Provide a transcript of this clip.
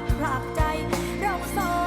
ดพลากใจเราสอง